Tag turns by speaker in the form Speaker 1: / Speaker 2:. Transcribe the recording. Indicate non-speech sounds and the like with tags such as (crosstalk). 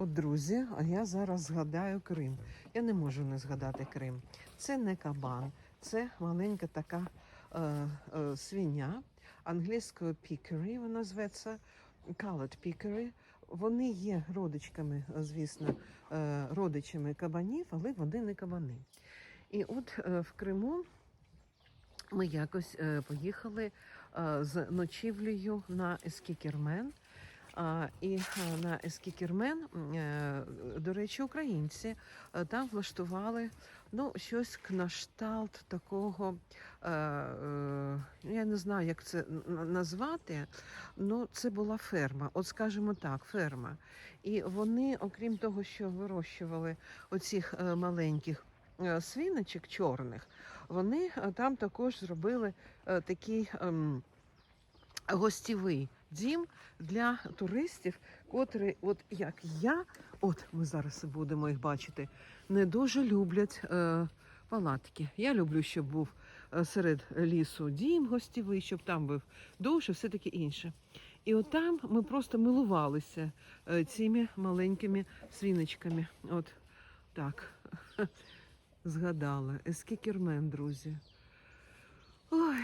Speaker 1: От, друзі, а я зараз згадаю Крим. Я не можу не згадати Крим. Це не кабан, це маленька така е, е, свиня, англійською пікері вона зветься, colored пікері. Вони є родичками, звісно, е, родичами кабанів, але вони не кабани. І от е, в Криму ми якось е, поїхали е, з ночівлею на Ескікермен. І е, на Ескікермен, е, до речі, українці е, там влаштували ну, щось кнашталт такого, я не знаю, як це назвати, ну це була ферма, от скажімо так, ферма. І вони, окрім того, що вирощували оцих маленьких свиночок чорних, вони там також зробили такий ем, гостєвий дім для туристів, котрі, от як я, от ми зараз будемо їх бачити, не дуже люблять е, палатки. Я люблю, щоб був е, серед лісу дім гостєвий, щоб там був душ і все таке інше. І от там ми просто милувалися е, цими маленькими свіночками. От так. (laughs) Згадала. Ескікермен, друзі. Ой,